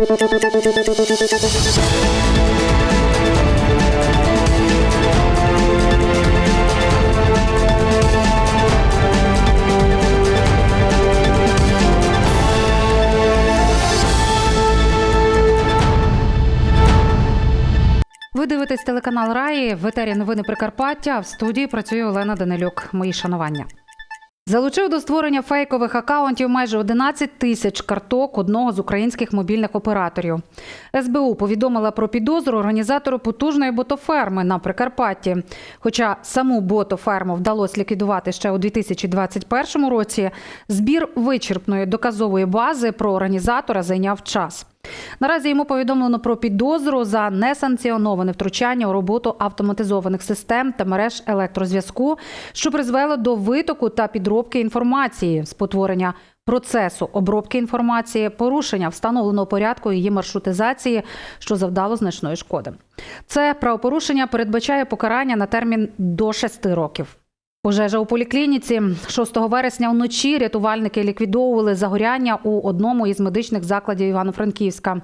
Ви дивитесь телеканал Раї в етері новини Прикарпаття. В студії працює Олена Данилюк. Мої шанування. Залучив до створення фейкових акаунтів майже 11 тисяч карток одного з українських мобільних операторів. СБУ повідомила про підозру організатору потужної ботоферми на Прикарпатті. Хоча саму ботоферму вдалося ліквідувати ще у 2021 році, збір вичерпної доказової бази про організатора зайняв час. Наразі йому повідомлено про підозру за несанкціоноване втручання у роботу автоматизованих систем та мереж електрозв'язку, що призвело до витоку та підробки інформації, спотворення процесу обробки інформації, порушення встановленого порядку її маршрутизації, що завдало значної шкоди. Це правопорушення передбачає покарання на термін до 6 років. Пожежа у поліклініці 6 вересня вночі рятувальники ліквідовували загоряння у одному із медичних закладів Івано-Франківська.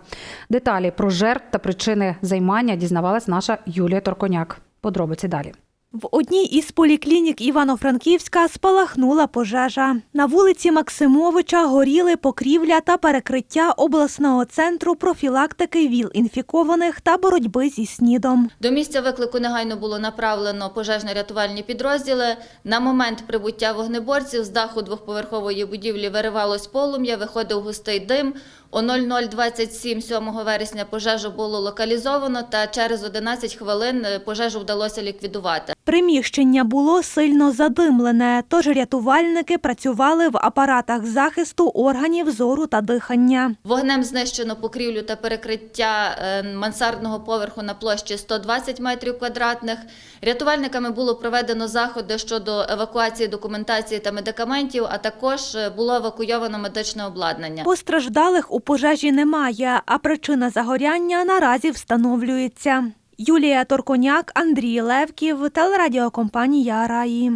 Деталі про жертв та причини займання дізнавалась наша Юлія Торконяк. Подробиці далі. В одній із поліклінік Івано-Франківська спалахнула пожежа. На вулиці Максимовича горіли покрівля та перекриття обласного центру профілактики ВІЛ інфікованих та боротьби зі снідом. До місця виклику негайно було направлено пожежно-рятувальні підрозділи. На момент прибуття вогнеборців з даху двохповерхової будівлі виривалось полум'я, виходив густий дим. О 00.27 7 вересня пожежу було локалізовано та через 11 хвилин пожежу вдалося ліквідувати. Приміщення було сильно задимлене, тож рятувальники працювали в апаратах захисту органів зору та дихання. Вогнем знищено покрівлю та перекриття е, мансардного поверху на площі 120 метрів квадратних. Рятувальниками було проведено заходи щодо евакуації документації та медикаментів, а також е, було евакуйовано медичне обладнання. Постраждалих у пожежі немає, а причина загоряння наразі встановлюється. Юлія Торконяк, Андрій Левків, телерадіокомпанія Раї.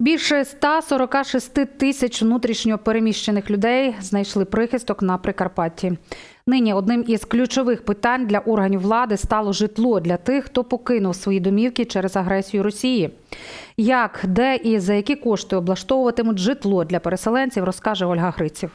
Більше 146 тисяч внутрішньо переміщених людей знайшли прихисток на Прикарпатті. Нині одним із ключових питань для органів влади стало житло для тих, хто покинув свої домівки через агресію Росії. Як, де і за які кошти облаштовуватимуть житло для переселенців, розкаже Ольга Гриців.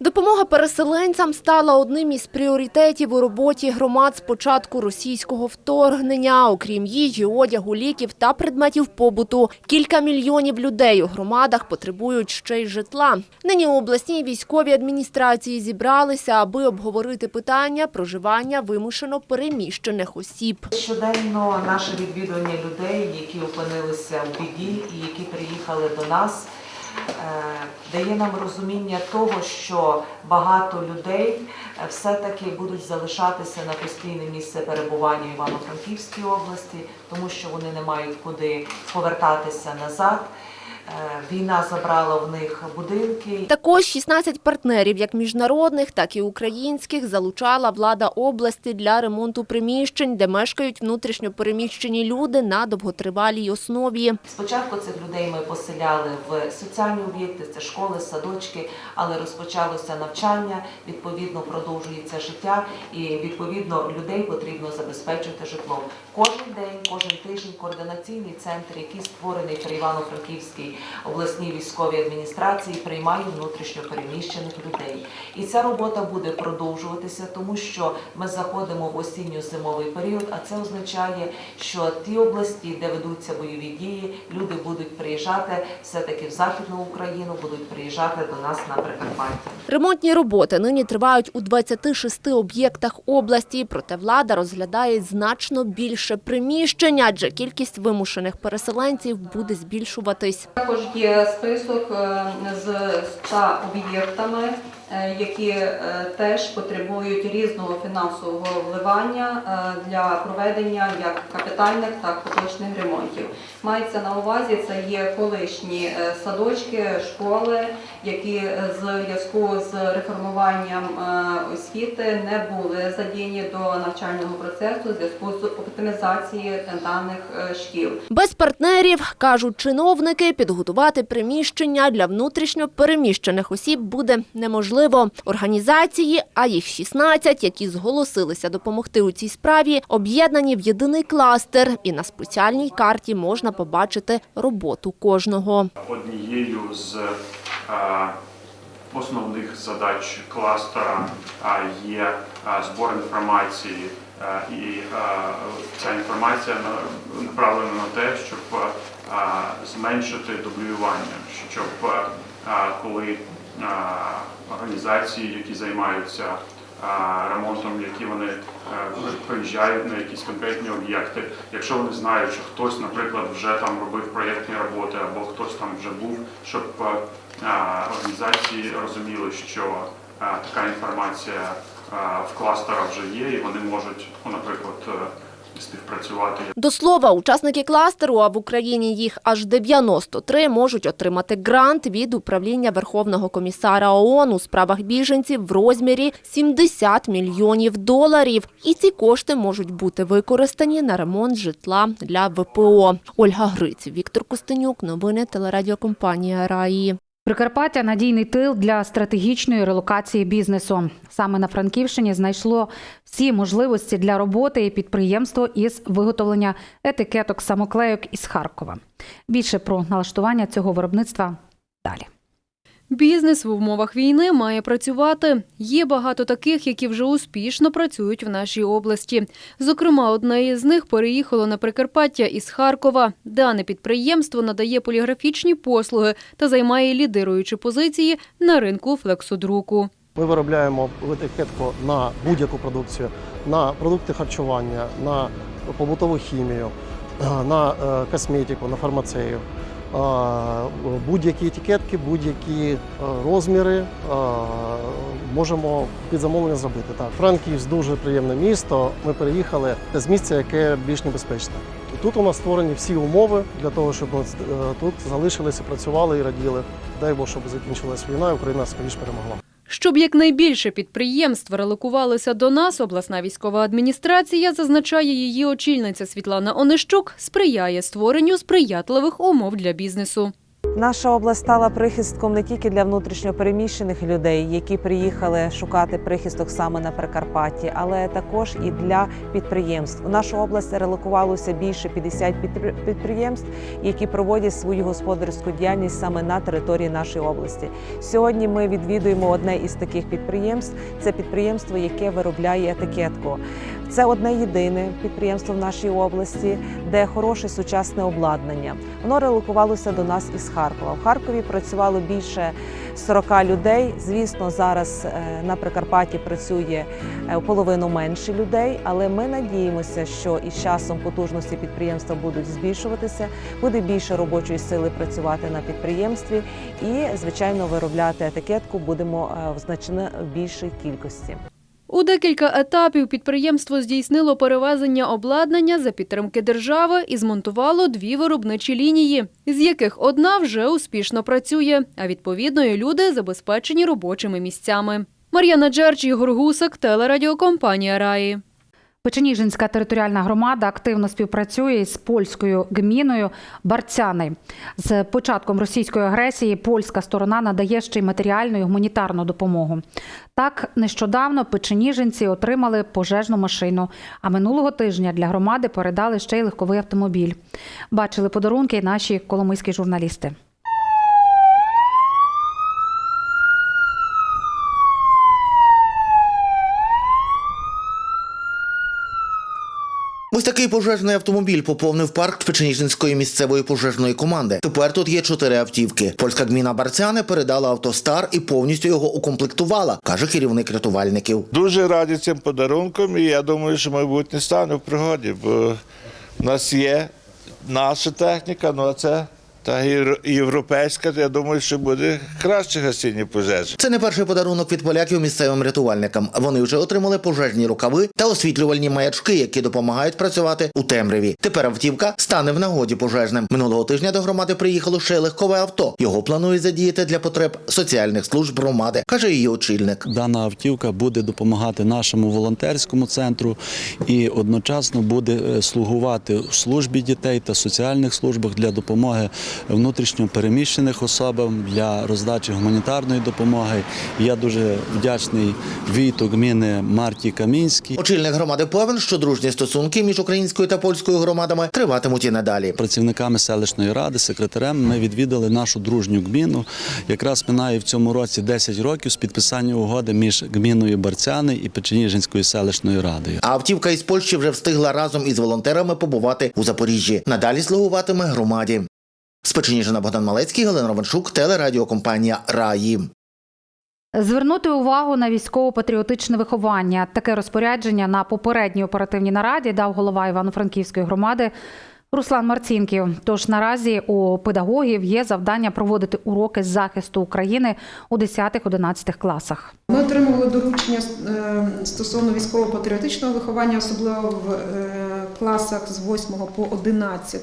Допомога переселенцям стала одним із пріоритетів у роботі громад з початку російського вторгнення. Окрім їжі, одягу, ліків та предметів побуту, кілька мільйонів людей у громадах потребують ще й житла. Нині у обласній військовій адміністрації зібралися, аби обговорити питання проживання вимушено переміщених осіб. Щоденно наше відвідування людей, які опинилися в біді і які приїхали до нас, дає нам розуміння того, що багато людей е, все-таки будуть залишатися на постійне місце перебування Івано-Франківській області, тому що вони не мають куди повертатися назад. Е, Війна забрала в них будинки. Також 16 партнерів, як міжнародних, так і українських, залучала влада області для ремонту приміщень, де мешкають внутрішньо переміщені люди на довготривалій основі. Спочатку цих людей ми поселяли в соціальні об'єкти, це школи, садочки, але розпочалося навчання, відповідно продовжується життя і відповідно людей потрібно забезпечити житлом. Кожен день, кожен тиждень координаційний центр, який створений при Івано-Франківській обласній військовій адміністрації, приймає внутрішньо переміщених людей. І ця робота буде продовжуватися, тому що ми заходимо в осінньо-зимовий період, а це означає, що ті області, де ведуться бойові дії, люди будуть приїжджати все-таки в Західну Україну, будуть приїжджати до нас на Прикарпаття. Ремонтні роботи нині тривають у 26 об'єктах області, проте влада розглядає значно більше приміщень, адже кількість вимушених переселенців буде збільшуватись. Також є список е, з 100 об'єктами, які е, теж потребують різного фінансового вливання е, для проведення як капітальних, так і поточних ремонтів. Мається на увазі, це є колишні е, садочки, школи, які е, з зв'язку з реформуванням е, освіти не були задіяні до навчального процесу в зв'язку з оптимізацією даних е, шкіл. Без партнерів, кажуть чиновники, підготувати приміщення для внутрішньо переміщених осіб буде неможливо. Важливо. Організації, а їх 16, які зголосилися допомогти у цій справі, об'єднані в єдиний кластер, і на спеціальній карті можна побачити роботу кожного. Однією з е, основних задач кластера є е, збор інформації, е, і ця інформація на- направлена на те, щоб зменшити дублювання, щоб коли організації, які займаються е, ремонтом, які вони е, приїжджають на якісь конкретні об'єкти. Якщо вони знають, що хтось, наприклад, вже там робив проєктні роботи або хтось там вже був, щоб е, е, організації розуміли, що е, така інформація е, в кластерах вже є, і вони можуть, ну, наприклад, е, співпрацювати До слова, учасники кластеру, а в Україні їх аж 93, можуть отримати грант від управління Верховного комісара ООН у справах біженців в розмірі 70 мільйонів доларів. І ці кошти можуть бути використані на ремонт житла для ВПО. Ольга Гриць, Віктор Костенюк, новини телерадіокомпанія Раї. Прикарпаття надійний тил для стратегічної релокації бізнесу. Саме на Франківщині знайшло всі можливості для роботи і підприємство із виготовлення етикеток самоклейок із Харкова. Більше про налаштування цього виробництва далі. Бізнес в умовах війни має працювати. Є багато таких, які вже успішно працюють в нашій області. Зокрема, одне із них переїхало на Прикарпаття із Харкова. Дане підприємство надає поліграфічні послуги та займає лідируючі позиції на ринку флексодруку. Ми виробляємо етикетку на будь-яку продукцію, на продукти харчування, на побутову хімію, на е, косметику, на фармацею. Будь-які етикетки, будь-які е, розміри е, можемо під замовлення зробити. Так, Франківськ дуже приємне місто. Ми переїхали з місця, яке більш небезпечне. Тут у нас створені всі умови для того, щоб ми е, тут залишилися, працювали і раділи. Дай Бог, щоб закінчилась війна, і Україна скоріше перемогла. Щоб якнайбільше підприємств релокувалося до нас, обласна військова адміністрація, зазначає її очільниця Світлана Онищук, сприяє створенню сприятливих умов для бізнесу. Наша область стала прихистком не тільки для внутрішньопереміщених людей, які приїхали шукати прихисток саме на Прикарпатті, але також і для підприємств. У нашу область релокувалося більше 50 підпри- підприємств, які проводять свою господарську діяльність саме на території нашої області. Сьогодні ми відвідуємо одне із таких підприємств. Це підприємство, яке виробляє етикетку. Це одне єдине підприємство в нашій області, де хороше сучасне обладнання. Воно релокувалося до нас із Харкова. В Харкові працювало більше 40 людей. Звісно, зараз е, на Прикарпатті працює е, половину менше людей, але ми надіємося, що із часом потужності підприємства будуть збільшуватися, буде більше робочої сили працювати на підприємстві, і звичайно виробляти етикетку будемо е, в значно більшій кількості. У декілька етапів підприємство здійснило перевезення обладнання за підтримки держави і змонтувало дві виробничі лінії, з яких одна вже успішно працює, а відповідно люди забезпечені робочими місцями. Мар'яна Джерч, Ігор Гусак, телерадіокомпанія Раї. Печеніжинська територіальна громада активно співпрацює із польською гміною Барцяни. З початком російської агресії польська сторона надає ще й матеріальну і гуманітарну допомогу. Так, нещодавно печеніжинці отримали пожежну машину, а минулого тижня для громади передали ще й легковий автомобіль. Бачили подарунки наші коломийські журналісти. Ось такий пожежний автомобіль поповнив парк Печеніжинської місцевої пожежної команди. Тепер тут є чотири автівки. Польська гміна Барцяне передала автостар і повністю його укомплектувала, каже керівник рятувальників. Дуже раді цим подарунком, і я думаю, що майбутнє стане в пригоді, бо в нас є наша техніка, ну а це та євро- європейська, я думаю, що буде краще гасіння пожежі. Це не перший подарунок від поляків місцевим рятувальникам. Вони вже отримали пожежні рукави та освітлювальні маячки, які допомагають працювати у темряві. Тепер автівка стане в нагоді пожежним. Минулого тижня до громади приїхало ще легкове авто. Його планують задіяти для потреб соціальних служб громади, каже її очільник. Дана автівка буде допомагати нашому волонтерському центру і одночасно буде е, слугувати в службі дітей та соціальних службах для допомоги внутрішньо переміщених особам для роздачі гуманітарної допомоги. Я дуже вдячний війту гміни Марті Камінській. Очільник громади певен, що дружні стосунки між українською та польською громадами триватимуть і надалі. Працівниками селищної ради, секретарем, ми відвідали нашу дружню гміну. Якраз минає в цьому році 10 років з підписання угоди між гміною Барцяни і Печеніжинською селищною радою. А автівка із Польщі вже встигла разом із волонтерами побувати у Запоріжжі. Надалі слугуватиме громаді. З Печеніжина Богдан Малецький, Галина Романчук, телерадіокомпанія Раї. Звернути увагу на військово-патріотичне виховання. Таке розпорядження на попередній оперативній нараді дав голова Івано-Франківської громади Руслан Марцінків. Тож наразі у педагогів є завдання проводити уроки з захисту України у 10-11 класах. Ми отримували доручення е, стосовно військово-патріотичного виховання, особливо в е, класах з 8 по 11.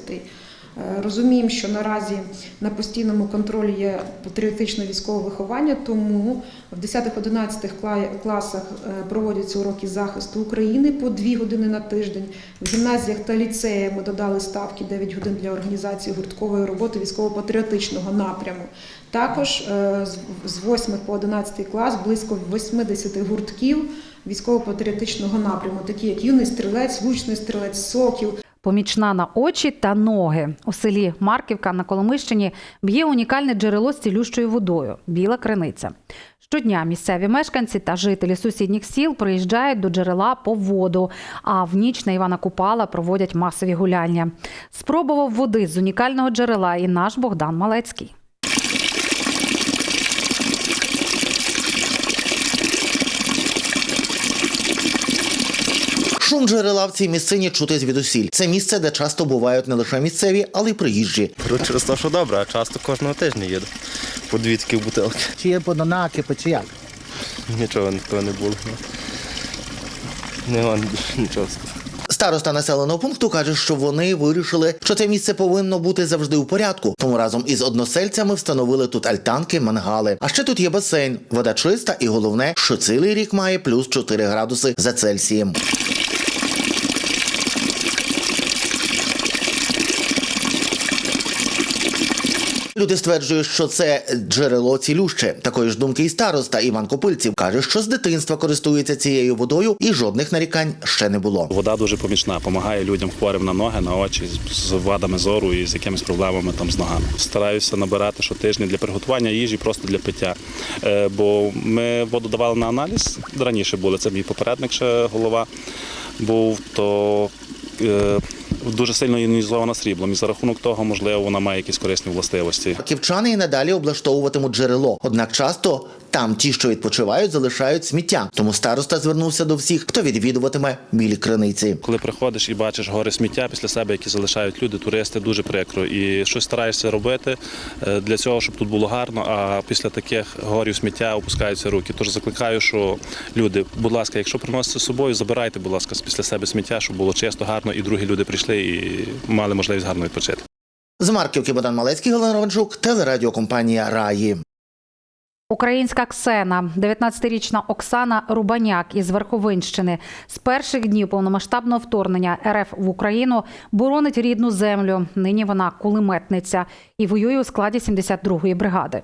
Е, Розуміємо, що наразі на постійному контролі є патріотичне військове виховання, тому в 10-11 класах е, проводяться уроки захисту України по 2 години на тиждень. В гімназіях та ліцеях ми додали ставки 9 годин для організації гурткової роботи військово-патріотичного напряму. Також е, з- з 8 по 11 клас близько 80 гуртків військово-патріотичного напряму, такі як юний стрілець, лучний стрілець, сокіл, Помічна на очі та ноги. У селі Марківка на Коломищині б'є унікальне джерело з цілющою водою біла криниця. Щодня місцеві мешканці та жителі сусідніх сіл приїжджають до джерела по воду, а в ніч на Івана Купала проводять масові гуляння. Спробував води з унікального джерела і наш Богдан Малецький. Шум джерела в цій місцині чути звідусіль. Це місце, де часто бувають не лише місцеві, але й приїжджі. Беру через те, що добре, а часто кожного тижня їду. По дві такі бутилки. Чи є подонакипи, чи як? Нічого такого не було. Нема нічого сказати. Староста населеного пункту каже, що вони вирішили, що це місце повинно бути завжди у порядку. Тому разом із односельцями встановили тут альтанки, мангали. А ще тут є басейн, вода чиста, і головне, що цілий рік має плюс 4 градуси за Цельсієм. Люди стверджують, що це джерело цілюще. Такої ж думки і староста Іван Копильців каже, що з дитинства користується цією водою і жодних нарікань ще не було. Вода дуже помічна, допомагає людям хворим на ноги, на очі, з- вадами зору і з якимись проблемами там з ногами. Стараюся набирати щотижня для приготування їжі, просто для пиття. Е, Бо ми воду давали на аналіз раніше були. Це мій попередник, ще голова був, то е, дуже сильно іонізована сріблом. І за рахунок того, можливо, вона має якісь корисні властивості. Ківчани і надалі облаштовуватимуть джерело. Однак часто там ті, що відпочивають, залишають сміття. Тому староста звернувся до всіх, хто відвідуватиме білі криниці. Коли приходиш і бачиш гори сміття після себе, які залишають люди, туристи, дуже прикро. І щось стараєшся робити е, для цього, щоб тут було гарно. А після таких горів сміття опускаються руки. Тож закликаю, що люди, будь ласка, якщо приносите з собою, забирайте, будь ласка, після себе сміття, щоб було чисто, гарно, і другі люди прийшли і мали можливість гарно відпочити. З Марківки Богдан Малецький, Галина Романчук, телерадіокомпанія Раї. Українська Ксена, 19-річна Оксана Рубаняк із Верховинщини з перших днів повномасштабного вторгнення РФ в Україну боронить рідну землю. Нині вона кулеметниця і воює у складі 72-ї бригади.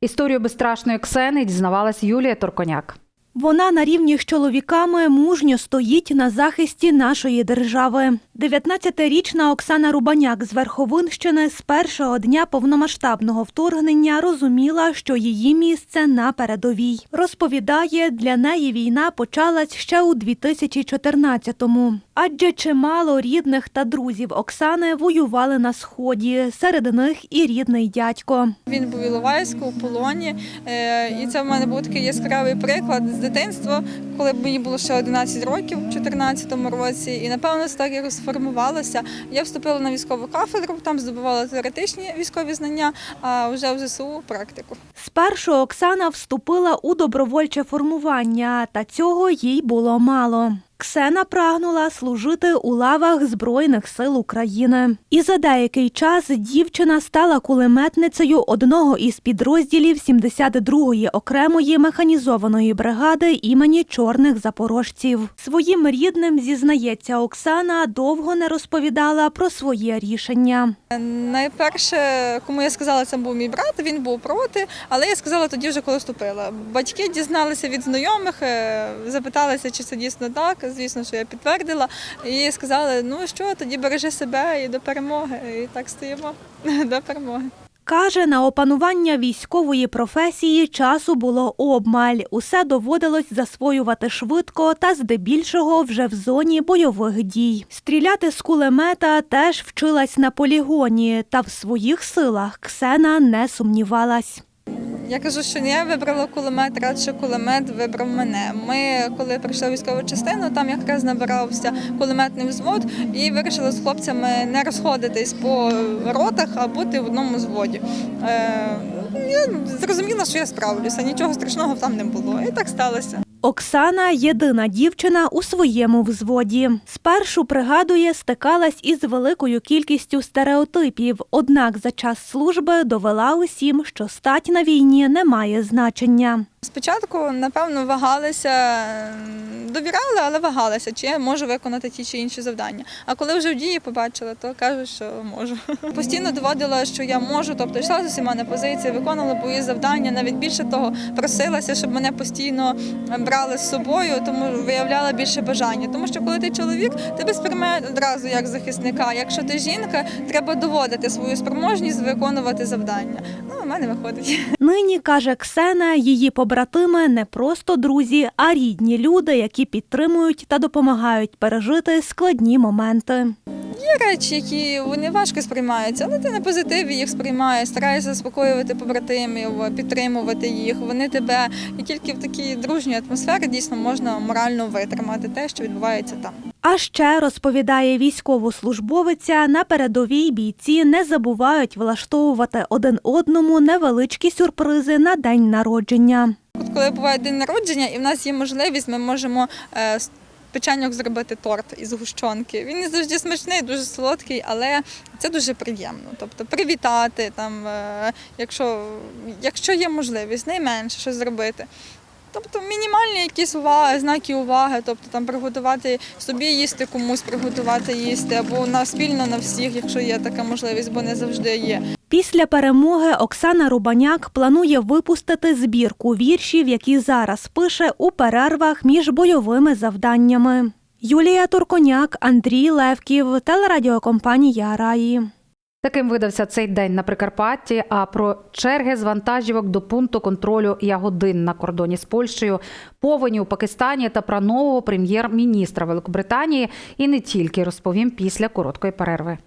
Історію безстрашної Ксени дізнавалась Юлія Торконяк. Вона на рівні з чоловіками мужньо стоїть на захисті нашої держави. 19-річна Оксана Рубаняк з Верховинщини з першого дня повномасштабного вторгнення розуміла, що її місце на передовій. Розповідає, для неї війна почалась ще у 2014-му. Адже чимало рідних та друзів Оксани воювали на сході. Серед них і рідний дядько. Він був Іловайську у полоні, е, і це в мене був такий яскравий приклад дитинства, коли мені було ще 11 років у 2014 році. І напевно так і розформувалося. Я вступила на військову кафедру, там здобувала теоретичні військові знання, а вже в ЗСУ практику. Спершу Оксана вступила у добровольче формування, та цього їй було мало. Ксена прагнула служити у лавах Збройних сил України. І за деякий час дівчина стала кулеметницею одного із підрозділів 72-ї окремої механізованої бригади імені чорних запорожців. Своїм рідним зізнається Оксана, довго не розповідала про своє рішення. Найперше, кому я сказала, це був мій брат, він був проти, але я сказала тоді вже, коли вступила. Батьки дізналися від знайомих, е, запиталися, чи це дійсно так. Звісно, що я підтвердила. І сказали, ну що, тоді бережи себе і до перемоги. І так стоїмо до перемоги. Каже, на опанування військової професії часу було обмаль. Усе доводилось засвоювати швидко та здебільшого вже в зоні бойових дій. Стріляти з кулемета теж вчилась на полігоні, та в своїх силах Ксена не сумнівалась. Я кажу, що я вибрала кулемет, радше кулемет вибрав мене. Ми, коли прийшли в військову частину, там якраз набирався кулеметний взвод і вирішили з хлопцями не розходитись по ротах, а бути в одному взводі. Е, я зрозуміла, що я справлюся, нічого страшного там не було. І так сталося. Оксана єдина дівчина у своєму взводі. Спершу пригадує, стикалась із великою кількістю стереотипів. Однак за час служби довела усім, що стать на війні не має значення. Спочатку, напевно, вагалися, довіряли, але вагалися, чи я можу виконати ті чи інші завдання. А коли вже в дії побачила, то кажу, що можу. Постійно доводила, що я можу, тобто йшла з усіма на позиції, виконувала бої завдання. Навіть більше того, просилася, щоб мене постійно брали з собою, тому виявляла більше бажання. Тому що коли ти чоловік, тебе сприймають одразу як захисника. Якщо ти жінка, треба доводити свою спроможність виконувати завдання. Ну, у мене виходить. Нині каже Ксена, її побратими не просто друзі, а рідні люди, які підтримують та допомагають пережити складні моменти. Є речі, які вони важко сприймаються, але ти на позитиві їх сприймаєш, стараєшся заспокоювати побратимів, підтримувати їх. Вони тебе і тільки в такій дружній атмосфері дійсно можна морально витримати те, що відбувається там. А ще розповідає військовослужбовиця, на передовій бійці не забувають влаштовувати один одному невеличкі сюрпризи на день народження. От коли буває день народження, і в нас є можливість, ми можемо е, з печеньок зробити торт із гущонки. Він не завжди смачний, дуже солодкий, але це дуже приємно. Тобто привітати, там, е, якщо, якщо є можливість, найменше щось зробити. Тобто мінімальні якісь уваги, знаки уваги, тобто там приготувати собі їсти, комусь приготувати їсти, або на спільно на всіх, якщо є така можливість, бо не завжди є. Після перемоги Оксана Рубаняк планує випустити збірку віршів, які зараз пише у перервах між бойовими завданнями. Юлія Турконяк, Андрій Левків, телерадіокомпанія Раї. Таким видався цей день на Прикарпатті. А про черги з вантажівок до пункту контролю Ягодин на кордоні з Польщею, повені у Пакистані та про нового прем'єр-міністра Великобританії і не тільки розповім після короткої перерви.